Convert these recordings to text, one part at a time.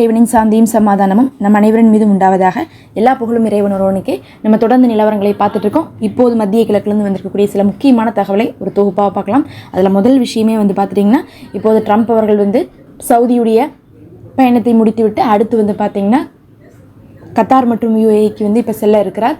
இறைவனின் சாந்தியும் சமாதானமும் நம் அனைவரின் மீதும் உண்டாவதாக எல்லா புகழும் இறைவன் ஒருவனுக்கே. நம்ம தொடர்ந்து நிலவரங்களை பார்த்துட்டு இருக்கோம். இப்போது மத்திய கிழக்குலேருந்து வந்திருக்கக்கூடிய சில முக்கியமான தகவலை ஒரு தொகுப்பாக பார்க்கலாம். அதில் முதல் விஷயமே வந்து பார்த்துட்டிங்கன்னா இப்போது ட்ரம்ப் அவர்கள் வந்து சவுதியுடைய பயணத்தை முடித்துவிட்டு அடுத்து வந்து பார்த்திங்கன்னா கத்தார் மற்றும் யூஏக்கு வந்து இப்போ செல்ல இருக்கிறார்.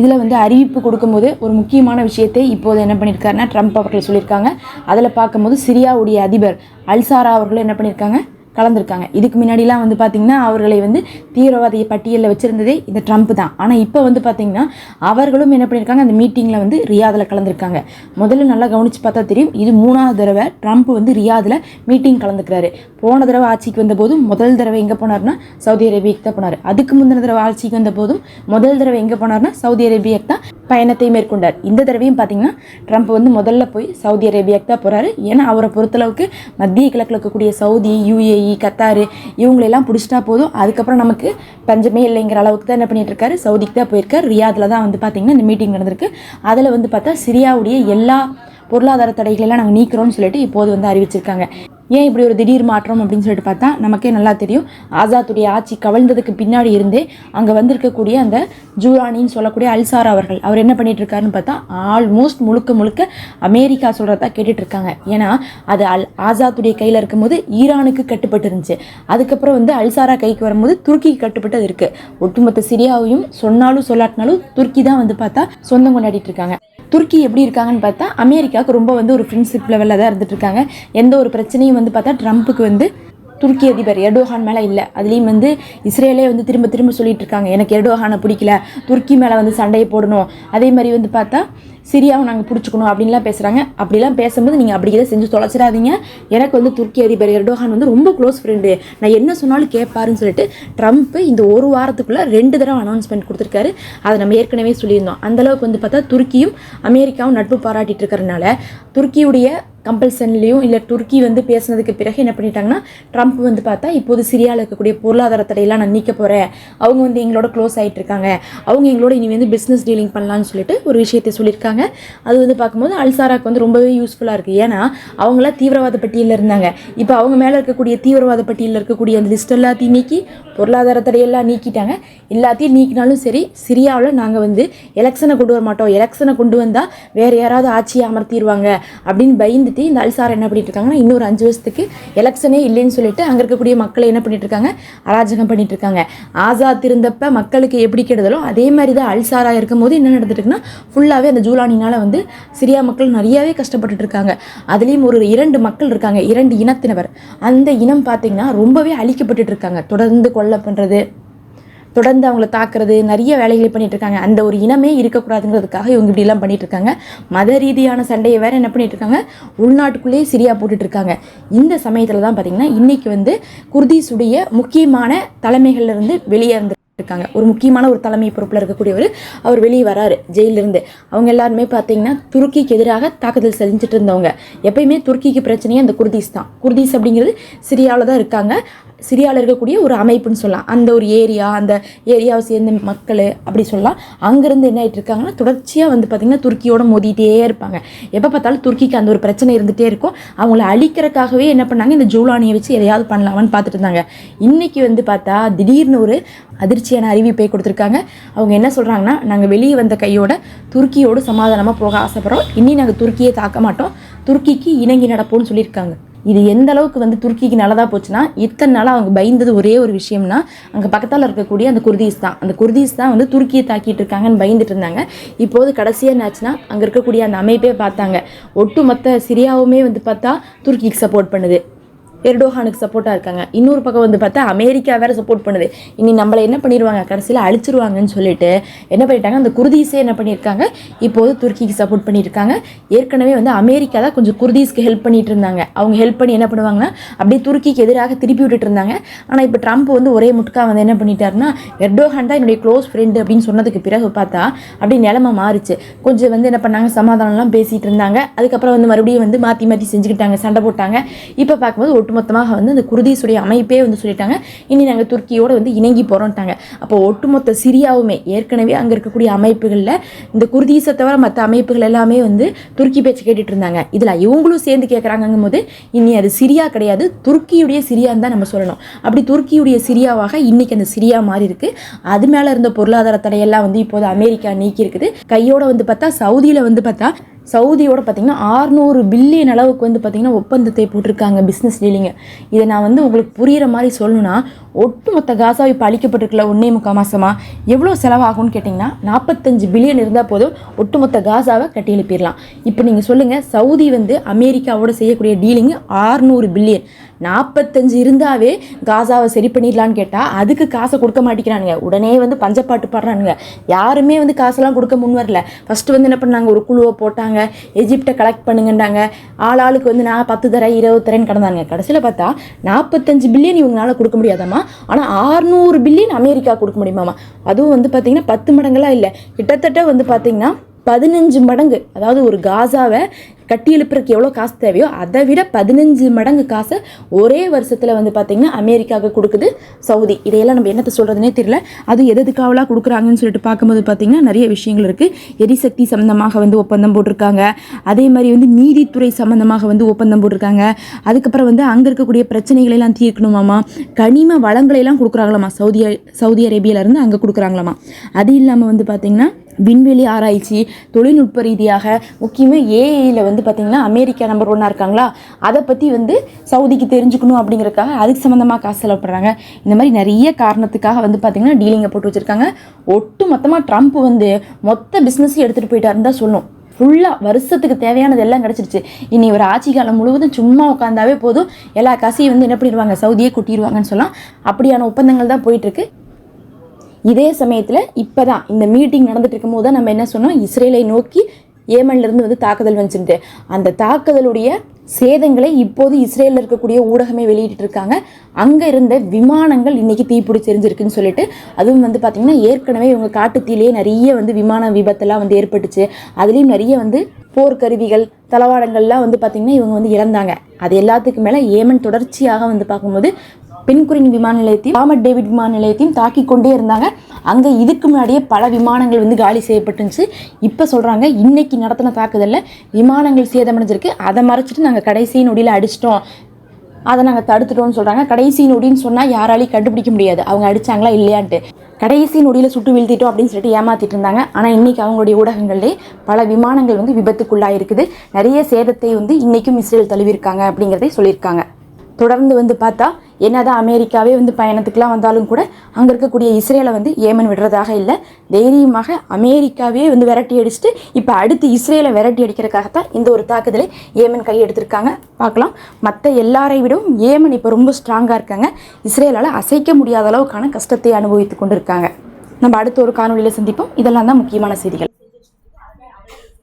இதில் வந்து அறிவிப்பு கொடுக்கும்போது ஒரு முக்கியமான விஷயத்தை இப்போது என்ன பண்ணியிருக்காருன்னா ட்ரம்ப் அவர்கள் சொல்லியிருக்காங்க. அதில் பார்க்கும்போது சிரியாவுடைய அதிபர் அல்சாரா அவர்களும் என்ன பண்ணியிருக்காங்க? கலந்துருக்காங்க. இதுக்கு முன்னாடிலாம் வந்து பார்த்திங்கன்னா அவர்களை வந்து தீவிரவாதிய பட்டியலில் வச்சுருந்ததே இந்த ட்ரம்ப் தான். ஆனால் இப்போ வந்து பார்த்திங்கன்னா அவர்களும் என்ன பண்ணியிருக்காங்க அந்த மீட்டிங்கில் வந்து ரியாதில் கலந்துருக்காங்க. முதல்ல நல்லா கவனித்து பார்த்தா தெரியும் இது மூணாவது தடவை ட்ரம்ப் வந்து ரியாதில் மீட்டிங் கலந்துக்கிறாரு. போன தடவை ஆட்சிக்கு வந்தபோது முதல் தடவை எங்கே போனார்னா சவுதி அரேபியாக்கு தான் போனார். அதுக்கு முந்தின தடவை ஆட்சிக்கு வந்த போதும் முதல் தடவை எங்கே போனார்னா சவுதி அரேபியாக்கு தான் பயணத்தை மேற்கொண்டார். இந்த தடவையும் பார்த்தீங்கன்னா ட்ரம்ப் வந்து முதல்ல போய் சவுதி அரேபியாக்கு தான் போகிறாரு ஏன்னா அவரை பொறுத்தளவுக்கு மத்திய கிழக்கில் இருக்கக்கூடிய சவுதி யுஏஇ கத்தார் இவங்களெல்லாம் பிடிச்சிட்டா போதும். அதுக்கப்புறம் நமக்கு பஞ்சமே இல்லைங்கிற அளவுக்கு தான் என்ன பண்ணிட்டு இருக்காரு? சவுதிக்கு தான் போயிருக்கார். ரியாதில் தான் வந்து பார்த்தீங்கன்னா இந்த மீட்டிங் நடந்திருக்கு. அதில் வந்து பார்த்தா சிரியாவுடைய எல்லா பொருளாதார தடைகளெல்லாம் நாங்கள் நீக்கிறோம்னு சொல்லிட்டு இப்போது வந்து அறிவிச்சிருக்காங்க. ஏன் இப்படி ஒரு திடீர் மாற்றம் அப்படின்னு சொல்லிட்டு பார்த்தா நமக்கே நல்லா தெரியும். ஆசாத்துடைய ஆட்சி கவிழ்ந்ததுக்கு பின்னாடி இருந்தே அங்கே வந்திருக்கக்கூடிய அந்த ஜூரானின்னு சொல்லக்கூடிய அல்சாரா அவர்கள் அவர் என்ன பண்ணிட்டு இருக்காருன்னு பார்த்தா ஆல்மோஸ்ட் முழுக்க முழுக்க அமெரிக்கா சொல்கிறதா கேட்டுட்டு இருக்காங்க. ஏன்னா அது அல் ஆசாத்துடைய கையில் இருக்கும்போது ஈரானுக்கு கட்டுப்பட்டு இருந்துச்சு. அதுக்கப்புறம் வந்து அல்சாரா கைக்கு வரும்போது துருக்கிக்கு கட்டுப்பட்டு அது இருக்குது ஒட்டுமொத்த சிரியாவையும் சொன்னாலும் சொல்லாட்டினாலும் துருக்கி தான் வந்து பார்த்தா சொந்தம் கொண்டாடிட்டு இருக்காங்க. துருக்கி எப்படி இருக்காங்கன்னு பார்த்தா அமெரிக்காவுக்கு ரொம்ப வந்து ஒரு ஃப்ரெண்ட்ஷிப் லெவலில் தான் இருந்துட்டு இருக்காங்க. எந்த ஒரு பிரச்சனையும் வந்து பார்த்தா ட்ரம்ப்புக்கு வந்து துருக்கி அதிபர் எர்டோஹான் மேலே இல்லை. அதுலேயும் வந்து இஸ்ரேலே வந்து திரும்ப திரும்ப சொல்லிட்டு இருக்காங்க. எனக்கு எர்டோஹானை பிடிக்கல. துருக்கி மேலே வந்து சண்டையை போடணும். அதே மாதிரி வந்து பார்த்தா சிரியாவை நாங்கள் பிடிச்சிக்கணும் அப்படின்லாம் பேசுகிறாங்க அப்படிலாம் பேசும்போது நீங்கள் அப்படி இதை செஞ்சு தொலைச்சிடாதீங்க. எனக்கு வந்து துருக்கி அதிபர் எர்டோகான் வந்து ரொம்ப க்ளோஸ் ஃப்ரெண்டு நான் என்ன சொன்னாலும் கேட்பாருன்னு சொல்லிட்டு ட்ரம்ப் இந்த ஒரு வாரத்துக்குள்ளே ரெண்டு தடவை அனௌன்ஸ்மெண்ட் கொடுத்துருக்காரு. அதை நம்ம ஏற்கனவே சொல்லியிருந்தோம். அந்தளவுக்கு வந்து பார்த்தா துருக்கியும் அமெரிக்காவும் நட்பு பாராட்டிட்டு இருக்கிறனால துருக்கியுடைய கம்பல்சன்லேயும் இல்லை துருக்கி வந்து பேசினதுக்கு பிறகு என்ன பண்ணிட்டாங்கன்னா ட்ரம்ப் வந்து பார்த்தா இப்போது சிரியாவில் இருக்கக்கூடிய பொருளாதார தடையெல்லாம் நான் நீக்க போகிறேன் அவங்க வந்து எங்களோட க்ளோஸ் ஆகிட்டு இருக்காங்க. அவங்க எங்களோட இனி வந்து பிஸ்னஸ் டீலிங் பண்ணலான்னு சொல்லிட்டு ஒரு விஷயத்தை சொல்லியிருக்காங்க. அது வந்து பார்க்கும்போது அல்சாராக்கு வந்து ரொம்பவே யூஸ்ஃபுல்லாக இருக்குது ஏன்னா அவங்களாம் தீவிரவாத பட்டியலில் இருந்தாங்க. இப்போ அவங்க மேலே இருக்கக்கூடிய தீவிரவாத பட்டியலில் இருக்கக்கூடிய அந்த லிஸ்ட் எல்லாத்தையும் நீக்கி பொருளாதார தடையெல்லாம் நீக்கிட்டாங்க. எல்லாத்தையும் நீக்கினாலும் சரி சிரியாவில் நாங்கள் வந்து எலெக்ஷனை கொண்டு வர மாட்டோம். எலெக்ஷனை கொண்டு வந்தால் வேறு யாராவது ஆட்சியை அமர்த்திடுவாங்க அப்படின்னு பயந்துட்டு இந்த அல்சார் என்ன பண்ணிட்டு இருக்காங்கன்னா இன்னொரு அஞ்சு வருஷத்துக்கு எலெக்ஷனே இல்லைன்னு சொல்லிட்டு அங்கே இருக்கக்கூடிய மக்களை என்ன பண்ணிட்டு இருக்காங்க அராஜகம் பண்ணிட்டு இருக்காங்க. ஆசாத் இருந்தப்ப மக்களுக்கு எப்படி கெடுதலோ அதே மாதிரி தான் அல்சாரா இருக்கும்போது என்ன நடந்துட்டுருக்குன்னா ஃபுல்லாகவே அந்த ஜூலானினால் வந்து சிரியா மக்கள் நிறையவே கஷ்டப்பட்டுட்டு இருக்காங்க. அதுலேயும் ஒரு இரண்டு மக்கள் இருக்காங்க இரண்டு இனத்தினவர். அந்த இனம் பார்த்தீங்கன்னா ரொம்பவே அழிக்கப்பட்டு இருக்காங்க. தொடர்ந்து கொலை பண்ணுறது தொடர்ந்து அவங்கள தாக்குறது நிறைய வேலைகளை பண்ணிட்டு இருக்காங்க. அந்த ஒரு இனமே இருக்கக்கூடாதுங்கிறதுக்காக இவங்க இப்படிலாம் பண்ணிட்டு இருக்காங்க. மத ரீதியான சண்டையை வேற என்ன பண்ணிட்டு இருக்காங்க? உள்நாட்டுக்குள்ளேயே சிரியா போட்டுட்ருக்காங்க இந்த சமயத்தில் தான் பார்த்தீங்கன்னா இன்றைக்கி வந்து குர்தீஸுடைய முக்கியமான தலைமைகள்ல இருந்து வெளியே வந்து இருக்காங்க ஒரு முக்கியமான ஒரு தலைமை பொறுப்பில் இருக்கக்கூடியவர் அவர் வெளியே வராரு ஜெயிலிருந்து அவங்க எல்லாருமே பார்த்தீங்கன்னா துருக்கிக்கு எதிராக தாக்குதல் செஞ்சுட்டு இருந்தவங்க. எப்பயுமே துருக்கிக்கு பிரச்சனையே அந்த குர்தீஸ் தான். குர்தீஸ் அப்படிங்கிறது சிரியாவில் தான் இருக்காங்க. சிரியாவில் இருக்கக்கூடிய ஒரு அமைப்புன்னு சொல்லலாம். அந்த ஒரு ஏரியா அந்த ஏரியாவை சேர்ந்த மக்கள் அப்படி சொல்லலாம். அங்கேருந்து என்ன ஆகிட்டு இருக்காங்கன்னா தொடர்ச்சியாக வந்து பார்த்திங்கன்னா துருக்கியோட மோதிட்டே இருப்பாங்க. எப்போ பார்த்தாலும் துருக்கிக்கு அந்த ஒரு பிரச்சனை இருந்துகிட்டே இருக்கும். அவங்கள அழிக்கிறக்காகவே என்ன பண்ணாங்க இந்த ஜூலானியை வச்சு எதையாவது பண்ணலாமான்னு பார்த்துட்டு இருந்தாங்க. இன்றைக்கி வந்து பார்த்தா திடீர்னு ஒரு அதிர்ச்சியான அறிவிப்பை கொடுத்துருக்காங்க. அவங்க என்ன சொல்கிறாங்கன்னா நாங்கள் வெளியே வந்த கையோட துருக்கியோடு சமாதானமாக போக ஆசைப்படுறோம். இனி நாங்கள் துருக்கியை தாக்க மாட்டோம். துருக்கிக்கு இணங்கி நடப்போம்னு சொல்லியிருக்காங்க. இது எந்த அளவுக்கு வந்து துருக்கிக்கு நல்லதாக போச்சுன்னா இத்தனை நாளாக அவங்க பயந்தது ஒரே ஒரு விஷயம்னா அங்கே பக்கத்தில் இருக்கக்கூடிய அந்த குர்தீஸ் தான். அந்த குர்தீஸ் தான் வந்து துருக்கியை தாக்கிட்டு இருக்காங்கன்னு பயந்துட்டு இருந்தாங்க. இப்போது கடைசியாக என்னாச்சுன்னா அங்கே இருக்கக்கூடிய அந்த அமைப்பே பார்த்தாங்க. ஒட்டுமொத்த சிரியாவுமே வந்து பார்த்தா துருக்கிக்கு சப்போர்ட் பண்ணுது. எர்டோஹானுக்கு சப்போர்ட்டாக இருக்காங்க. இன்னொரு பக்கம் வந்து பார்த்தா அமெரிக்கா வேறு சப்போர்ட் பண்ணுது. இனி நம்மளை என்ன பண்ணிடுவாங்க கடைசியில் அழிச்சிருவாங்கன்னு சொல்லிட்டு என்ன பண்ணிட்டாங்க? அந்த குர்தீஸே என்ன பண்ணியிருக்காங்க? இப்போது துருக்கிக்கு சப்போர்ட் பண்ணியிருக்காங்க. ஏற்கனவே வந்து அமெரிக்கா தான் கொஞ்சம் குர்தீஸ்க்கு ஹெல்ப் பண்ணிட்டு இருந்தாங்க. அவங்க ஹெல்ப் பண்ணி என்ன பண்ணுவாங்கன்னா அப்படியே துருக்கிக்கு எதிராக திருப்பி விட்டுட்டு இருந்தாங்க. ஆனால் இப்போ ட்ரம்ப் வந்து ஒரே முட்கா வந்து என்ன பண்ணிட்டாருன்னா எர்டோஹான் தான் என்னுடைய க்ளோஸ் ஃப்ரெண்டு அப்படின்னு சொன்னதுக்கு பிறகு பார்த்தா அப்படியே நிலமை மாறுச்சு. கொஞ்சம் வந்து என்ன பண்ணாங்க? சமாதானம்லாம் பேசிகிட்டு இருந்தாங்க. அதுக்கப்புறம் வந்து மறுபடியும் வந்து மாற்றி மாற்றி செஞ்சுக்கிட்டாங்க. சண்டை போட்டாங்க. இப்போ பார்க்கும்போது ஒட்டுமொத்தமாக வந்து அந்த குர்தீஸுடைய அமைப்பே வந்து சொல்லிட்டாங்க. இனி நாங்கள் துருக்கியோடு வந்து இணங்கி போகிறோம்ட்டாங்க அப்போ ஒட்டுமொத்த சிரியாவுமே ஏற்கனவே அங்கே இருக்கக்கூடிய அமைப்புகளில் இந்த குர்தீஸை தவிர மற்ற அமைப்புகள் எல்லாமே வந்து துருக்கி பேச்சு கேட்டுட்டு இருந்தாங்க. இதில் இவங்களும் சேர்ந்து கேட்குறாங்கங்கும் போது இனி அது சிரியா கிடையாது. துருக்கியுடைய சிரியான்னு தான் நம்ம சொல்லணும். அப்படி துருக்கியுடைய சிரியாவாக இன்றைக்கி அந்த சிரியா மாறி இருக்கு. அது மேலே இருந்த பொருளாதார தடையெல்லாம் வந்து இப்போது அமெரிக்கா நீக்கி இருக்குது. கையோட வந்து பார்த்தா சவுதியில் வந்து பார்த்தா சவுதியோட பார்த்திங்கன்னா ஆறுநூறு பில்லியன் அளவுக்கு வந்து பார்த்திங்கன்னா ஒப்பந்தத்தை போட்டிருக்காங்க பிஸ்னஸ் டீலிங்க இதை நான் வந்து உங்களுக்கு புரிகிற மாதிரி சொல்லணும்னா ஒட்டுமொத்த காசா இப்போ அழிக்கப்பட்டிருக்கல ஒன்னே முக்கால் மாதமாக எவ்வளோ செலவாகும்னு கேட்டிங்கன்னா நாற்பத்தஞ்சு பில்லியன் இருந்தால் போதும் ஒட்டுமொத்த காசாவை கட்டி எழுப்பிடலாம். இப்போ நீங்கள் சொல்லுங்கள் சவுதி வந்து அமெரிக்காவோட செய்யக்கூடிய டீலிங்கு ஆறுநூறு பில்லியன் நாற்பத்தஞ்சு இருந்தாவே காசாவை சரி பண்ணிடலான்னு கேட்டால் அதுக்கு காசை கொடுக்க மாட்டேங்கிறானுங்க. உடனே வந்து பஞ்சப்பாட்டு பாடுறானுங்க. யாருமே வந்து காசெல்லாம் கொடுக்க முன் வரல. ஃபஸ்ட்டு வந்து என்ன பண்ணாங்க? ஒரு குழுவை போட்டாங்க. எஜிப்டை கலெக்ட் பண்ணுங்கன்றாங்க ஆள் ஆளுக்கு வந்து நான் பத்து தரேன் இருபது தரேன்னு கிடந்தாங்க கடைசியில் பார்த்தா நாற்பத்தஞ்சு பில்லியன் இவங்களால கொடுக்க முடியாதாம்மா? ஆனால் ஆறுநூறு பில்லியன் அமெரிக்கா கொடுக்க முடியுமாம்மா? அதுவும் வந்து பார்த்திங்கன்னா பத்து மடங்கெல்லாம் இல்லை. கிட்டத்தட்ட வந்து பார்த்திங்கன்னா பதினஞ்சு மடங்கு. அதாவது ஒரு காசாவை கட்டி எழுப்புறதுக்கு எவ்வளோ காசு தேவையோ அதை விட பதினஞ்சு மடங்கு காசை ஒரே வருஷத்தில் வந்து பார்த்திங்கன்னா அமெரிக்காவுக்கு கொடுக்குது சவுதி. இதையெல்லாம் நம்ம என்னத்தை சொல்கிறதுனே தெரியல. அது எது எதுக்காவலாம் கொடுக்குறாங்கன்னு சொல்லிட்டு பார்க்கும்போது பார்த்திங்கன்னா நிறைய விஷயங்கள் இருக்குது எரிசக்தி சம்மந்தமாக வந்து ஒப்பந்தம் போட்டிருக்காங்க. அதே மாதிரி வந்து நீதித்துறை சம்மந்தமாக வந்து ஒப்பந்தம் போட்டிருக்காங்க. அதுக்கப்புறம் வந்து அங்கே இருக்கக்கூடிய பிரச்சனைகளை எல்லாம் தீர்க்கணுமாமா? கனிம வளங்களை எல்லாம் கொடுக்குறாங்களாமா? சவுதி சவுதி அரேபியாவிலேருந்து அங்கே கொடுக்குறாங்களாமா? அது இல்லாமல் வந்து பார்த்திங்கன்னா விண்வெளி ஆராய்ச்சி தொழில்நுட்ப ரீதியாக முக்கியமாக ஏஐயில் வந்து பார்த்திங்கன்னா அமெரிக்கா நம்பர் ஒன்னாக இருக்காங்களா? அதை பற்றி வந்து சவுதிக்கு தெரிஞ்சுக்கணும் அப்படிங்கிறக்காக அதுக்கு சம்மந்தமாக காசு செலவுப்படுறாங்க இந்த மாதிரி நிறைய காரணத்துக்காக வந்து பார்த்திங்கன்னா டீலிங்கை போட்டு வச்சுருக்காங்க. ஒட்டு மொத்தமாக ட்ரம்ப் வந்து மொத்த பிஸ்னஸையும் எடுத்துகிட்டு போயிட்டாருன்னு தான் சொல்லணும். ஃபுல்லாக வருஷத்துக்கு தேவையானது எல்லாம் கிடச்சிருச்சு. இனி ஒரு ஆட்சி காலம் முழுவதும் சும்மா உட்காந்தாவே போதும். எல்லா காசையும் வந்து என்ன பண்ணிடுவாங்க? சவுதியே கூட்டிடுவாங்கன்னு சொல்லலாம். அப்படியான ஒப்பந்தங்கள் தான் போயிட்டுருக்கு இதே சமயத்தில் இப்போ தான் இந்த மீட்டிங் நடந்துட்டு இருக்கும்போது தான் நம்ம என்ன சொன்னோம்? இஸ்ரேலை நோக்கி ஏமன்லேருந்து வந்து தாக்குதல் வந்துச்சுட்டு அந்த தாக்குதலுடைய சேதங்களை இப்போது இஸ்ரேலில் இருக்கக்கூடிய ஊடகமே வெளியிட்டு இருக்காங்க அங்கே இருந்த விமானங்கள் இன்றைக்கி தீப்பிடிச்சு எரிஞ்சிருக்குன்னு சொல்லிட்டு அதுவும் வந்து பார்த்திங்கன்னா ஏற்கனவே இவங்க காட்டுத்தீலேயே நிறைய வந்து விமான விபத்தெல்லாம் வந்து ஏற்பட்டுச்சு. அதுலேயும் நிறைய வந்து போர்க்கருவிகள் தளவாடங்கள்லாம் வந்து பார்த்திங்கன்னா இவங்க வந்து இறந்தாங்க. அது எல்லாத்துக்கும் மேலே ஏமன் தொடர்ச்சியாக வந்து பார்க்கும்போது பென்குரின் விமான நிலையத்தையும் ராமட் டேவிட் விமான நிலையத்தையும் தாக்கி கொண்டே இருந்தாங்க. அங்கே இதுக்கு முன்னாடியே பல விமானங்கள் வந்து காலி செய்யப்பட்டுருந்துச்சு. இப்போ சொல்கிறாங்க இன்னைக்கு நடத்தின தாக்குதலில் விமானங்கள் சேதமடைஞ்சிருக்கு. அதை மறைச்சிட்டு நாங்கள் கடைசி நொடியில் அடிச்சிட்டோம். அதை நாங்கள் தடுத்துட்டோம்னு சொல்கிறாங்க கடைசி நொடின்னு சொன்னால் யாராலையும் கண்டுபிடிக்க முடியாது. அவங்க அடிச்சாங்களா இல்லையான்ட்டு. கடைசி நொடியில் சுட்டு வீழ்த்திட்டோம் அப்படின்னு சொல்லிட்டு ஏமாற்றிட்டு இருந்தாங்க. ஆனால் இன்னைக்கு அவங்களுடைய ஊடகங்கள்லேயே பல விமானங்கள் வந்து விபத்துக்குள்ளாக இருக்குது நிறைய சேதத்தை வந்து இன்றைக்கும் இஸ்ரேல் தழுவிருக்காங்க அப்படிங்கிறதை சொல்லியிருக்காங்க. தொடர்ந்து வந்து பார்த்தா என்னதான் அமெரிக்காவே வந்து பயணத்துக்குலாம் வந்தாலும் கூட அங்கே இருக்கக்கூடிய இஸ்ரேலை வந்து ஏமன் விடுறதாக இல்லை. தைரியமாக அமெரிக்காவே வந்து விரட்டி அடிச்சுட்டு இப்போ அடுத்து இஸ்ரேலை விரட்டி அடிக்கிறதுக்காகத்தான் இந்த ஒரு தாக்குதலை ஏமன் கையெடுத்திருக்காங்க. பார்க்கலாம். மற்ற எல்லாரை விடவும் ஏமன் இப்போ ரொம்ப ஸ்ட்ராங்காக இருக்காங்க. இஸ்ரேலால் அசைக்க முடியாத அளவுக்கான கஷ்டத்தை அனுபவித்து கொண்டு இருக்காங்க நம்ம அடுத்த ஒரு காணொலியில் சந்திப்போம். இதெல்லாம் தான் முக்கியமான செய்திகள்.